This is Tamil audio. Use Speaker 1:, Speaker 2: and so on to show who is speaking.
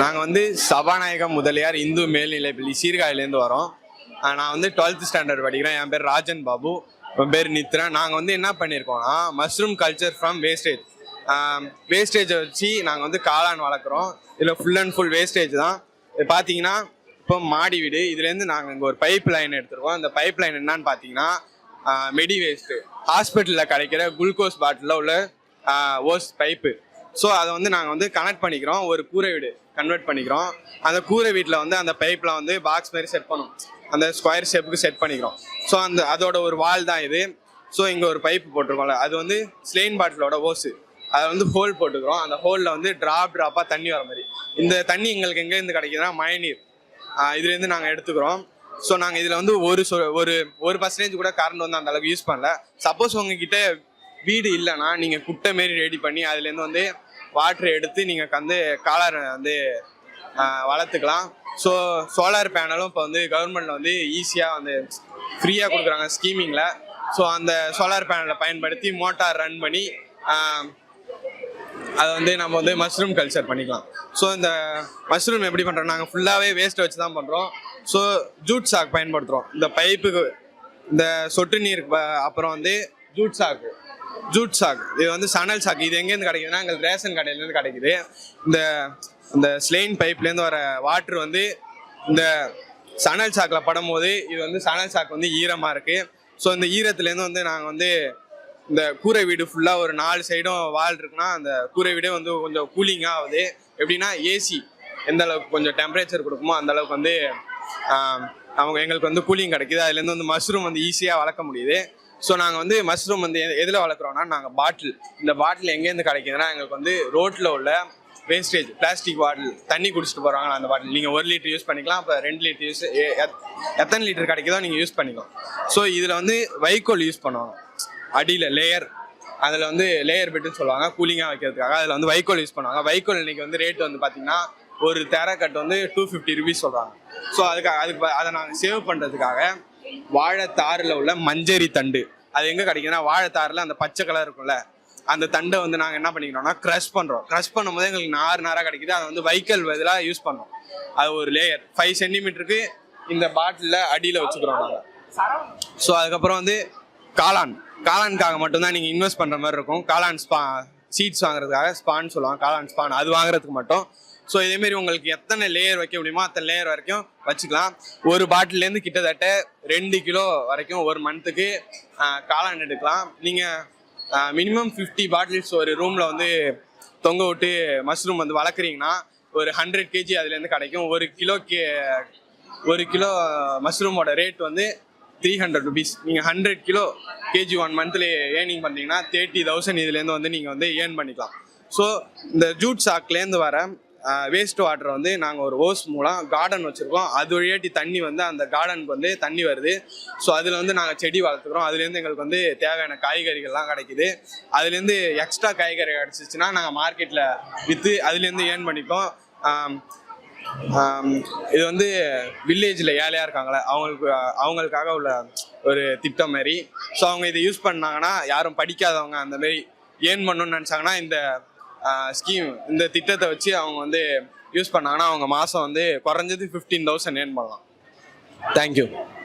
Speaker 1: நாங்கள் வந்து சபாநாயகம் முதலியார் இந்து மேல்நிலைப்பள்ளி சீர்காழிலேருந்து வரோம். நான் வந்து டுவெல்த் ஸ்டாண்டர்ட் படிக்கிறேன். என் பேர் ராஜன் பாபு. என் பேர் நித்ரா. நாங்கள் வந்து என்ன பண்ணியிருக்கோம்னா மஷ்ரூம் கல்ச்சர் ஃப்ரம் வேஸ்டேஜ் வேஸ்டேஜை வச்சு நாங்கள் வந்து காளான் வளர்க்குறோம். இதில் ஃபுல் அண்ட் ஃபுல் வேஸ்டேஜ் தான். இது பார்த்தீங்கன்னா இப்போ மாடி வீடு. இதுலேருந்து நாங்கள் இங்கே ஒரு பைப் லைன் எடுத்துருக்கோம். அந்த பைப் லைன் என்னன்னு பார்த்தீங்கன்னா மெடி வேஸ்ட்டு ஹாஸ்பிட்டலில் கிடைக்கிற குளுக்கோஸ் பாட்டிலில் உள்ள ஓஸ் பைப்பு ஸோ அதை வந்து நாங்கள் வந்து கனெக்ட் பண்ணிக்கிறோம். ஒரு கூரை வீடு கன்வெர்ட் பண்ணிக்கிறோம். அந்த கூரை வீட்டில் வந்து அந்த பைப்பில் வந்து பாக்ஸ் மாதிரி செட் பண்ணும் அந்த ஸ்கொயர் ஷேப்புக்கு செட் பண்ணிக்கிறோம். ஸோ அந்த அதோட ஒரு வால் தான் இது. ஸோ இங்கே ஒரு பைப் போட்டிருக்கோம்ல. அது வந்து ஸ்லெயின் பாட்டிலோட ஓஸு அதை வந்து ஹோல் போட்டுக்கிறோம். அந்த ஹோலில் வந்து ட்ராப் ட்ராப்பாக தண்ணி வர மாதிரி. இந்த தண்ணி எங்களுக்கு எங்கேருந்து கிடைக்குதுன்னா மழைநீர். இதுலேருந்து நாங்கள் எடுத்துக்கிறோம். ஸோ நாங்கள் இதில் வந்து ஒரு சொ ஒரு ஒரு பர்சன்டேஜ் கூட கரண்ட் வந்து அந்த அளவுக்கு யூஸ் பண்ணல. சப்போஸ் உங்ககிட்ட வீடு இல்லைன்னா நீங்கள் குட்டை மாரி ரெடி பண்ணி அதுலேருந்து வந்து வாட்ரு எடுத்து நீங்கள் வந்து காலர் வந்து வளர்த்துக்கலாம். ஸோ சோலார் பேனலும் இப்போ வந்து கவர்மெண்ட்டில் வந்து ஈஸியாக வந்து ஃப்ரீயாக கொடுக்குறாங்க ஸ்கீமிங்கில் ஸோ அந்த சோலார் பேனலை பயன்படுத்தி மோட்டார் ரன் பண்ணி அதை வந்து நம்ம வந்து மஷ்ரூம் கல்ச்சர் பண்ணிக்கலாம். ஸோ இந்த மஷ்ரூம் எப்படி பண்ணுறோம் நாங்கள் ஃபுல்லாகவே வேஸ்ட் வச்சு தான் பண்ணுறோம் ஸோ ஜூட் சாக் பயன்படுத்துகிறோம் இந்த பைப்புக்கு இந்த சொட்டு நீர் ப- அப்புறம் வந்து ஜூட் சாக்கு ஜூட் சாக். இது வந்து சணல் சாக்கு இது எங்கேருந்து கிடைக்குதுன்னா எங்களுக்கு ரேஷன் கடையிலேருந்து கிடைக்குது. இந்த இந்த ஸ்லெயின் பைப்லேருந்து வர வாட்ரு வந்து இந்த சணல் சாக்கில் படும்போது இது வந்து சணல் சாக்கு வந்து ஈரமாக இருக்குது ஸோ இந்த ஈரத்துலேருந்து வந்து நாங்கள் வந்து இந்த கூரை வீடு ஃபுல்லாக ஒரு நாலு சைடும் வால் இருக்குன்னா அந்த கூரை வீடே வந்து கொஞ்சம் கூலிங்காக ஆகுது. எப்படின்னா ஏசி எந்த அளவுக்கு கொஞ்சம் டெம்பரேச்சர் கொடுக்குமோ அந்த அளவுக்கு வந்து அவங்க எங்களுக்கு வந்து கூலிங் கிடைக்குது. அதுலேருந்து வந்து மஷ்ரூம் வந்து ஈஸியாக வளர்க்க முடியுது. ஸோ நாங்கள் வந்து மஷ்ரூம் வந்து எதில் வளர்க்குறோம்னா நாங்கள் பாட்டில் இந்த பாட்டில் எங்கேருந்து கிடைக்குதுன்னா எங்களுக்கு வந்து ரோட்டில் உள்ள வேஸ்டேஜ் பிளாஸ்டிக் பாட்டில் தண்ணி குடிச்சிட்டு போகிறாங்க அந்த பாட்டில் நீங்கள் ஒரு லிட்டர் யூஸ் பண்ணிக்கலாம் அப்போ ரெண்டு லிட்டர் யூஸ் எத்தனை லிட்டர் கிடைக்குதோ நீங்கள் யூஸ் பண்ணிக்கலாம். ஸோ இதில் வந்து வைக்கோல் யூஸ் பண்ணுவாங்க. அடியில் லேயர் அதில் வந்து லேயர் பெட்டுன்னு சொல்லுவாங்க கூலிங்காக வைக்கிறதுக்காக. அதில் வந்து வைக்கோல் யூஸ் பண்ணுவாங்க. வைக்கோல் இன்றைக்கி வந்து ரேட் வந்து பார்த்திங்கன்னா ஒரு தேரக்கட் வந்து டூ ஃபிஃப்டி ருபீஸ் சொல்கிறாங்க ஸோ அதுக்காக அதுக்கு அதை நாங்கள் சேவ் பண்ணுறதுக்காக வாழைத்தாரில் உள்ள மஞ்சரி தண்டு. அது எங்கே கிடைக்குதுன்னா வாழைத்தாரில் அந்த பச்சை கலர் இருக்கும்ல அந்த தண்டை வந்து நாங்கள் என்ன பண்ணிக்கிறோம்னா க்ரஷ் பண்ணுறோம் க்ரஷ் பண்ணும்போது எங்களுக்கு நார் நாராக கிடைக்குது. அதை வந்து வைக்கல் பதிலாக யூஸ் பண்ணோம். அது ஒரு லேயர் ஃபைவ் சென்டிமீட்டருக்கு இந்த பாட்டிலில் அடியில் வச்சுக்கிறோம் நாங்கள் ஸோ அதுக்கப்புறம் வந்து காளான். காளானுக்காக மட்டும்தான் நீங்கள் இன்வெஸ்ட் பண்ணுற மாதிரி இருக்கும். காளான் ஸ்பா சீட்ஸ் வாங்குறதுக்காக ஸ்பான் சொல்லுவாங்க. காளான் ஸ்பான் அது வாங்குறதுக்கு மட்டும் ஸோ இதேமாரி உங்களுக்கு எத்தனை லேயர் வைக்க முடியுமோ அத்தனை லேயர் வரைக்கும் வச்சுக்கலாம். ஒரு பாட்டிலேருந்து கிட்டத்தட்ட ரெண்டு கிலோ வரைக்கும் ஒரு மந்த்துக்கு காளான் எடுக்கலாம். நீங்கள் மினிமம் ஃபிஃப்டி பாட்டில்ஸ் ஒரு ரூமில் வந்து தொங்க விட்டு மஷ்ரூம் வந்து வளர்க்குறீங்கன்னா ஒரு ஹண்ட்ரட் கேஜி அதுலேருந்து கிடைக்கும். ஒரு கிலோ கே ஒரு கிலோ மஷ்ரூமோட ரேட் வந்து த்ரீ ஹண்ட்ரட் ருபீஸ் நீங்கள் hundred kilo KG one monthly earning பண்ணிங்கன்னா தேர்ட்டி தௌசண்ட் இதுலேருந்து வந்து நீங்கள் வந்து ஏர்ன் பண்ணிக்கலாம். ஸோ இந்த ஜூட் சாக்லேருந்து வர வேஸ்ட் வாட்டர் வந்து நாங்கள் ஒரு ஓஸ் மூலம் கார்டன் வச்சுருக்கோம். அது வழியாட்டி தண்ணி வந்து அந்த கார்டனுக்கு வந்து தண்ணி வருது. ஸோ அதில் வந்து நாங்கள் செடி வளர்த்துக்கிறோம். அதுலேருந்து எங்களுக்கு வந்து தேவையான காய்கறிகள்லாம் கிடைக்குது. அதுலேருந்து எக்ஸ்ட்ரா காய்கறி கிடச்சிச்சின்னா நாங்கள் மார்க்கெட்டில் விற்று அதுலேருந்து ஏர்ன் பண்ணிப்போம். இது வந்து வில்லேஜில் ஏழையாக இருக்காங்களே அவங்களுக்கு அவங்களுக்காக உள்ள ஒரு திட்டம் மாதிரி ஸோ அவங்க இதை யூஸ் பண்ணாங்கன்னா யாரும் படிக்காதவங்க அந்த ஏர்ன் பண்ணணும்னு நினச்சாங்கன்னா இந்த ஸ்கீம் இந்த திட்டத்தை வச்சு அவங்க வந்து யூஸ் பண்ணாங்கன்னா அவங்க மாதம் வந்து குறைஞ்சது ஃபிஃப்டீன் தௌசண்ட் ஏர்ன் பண்ணலாம். Thank you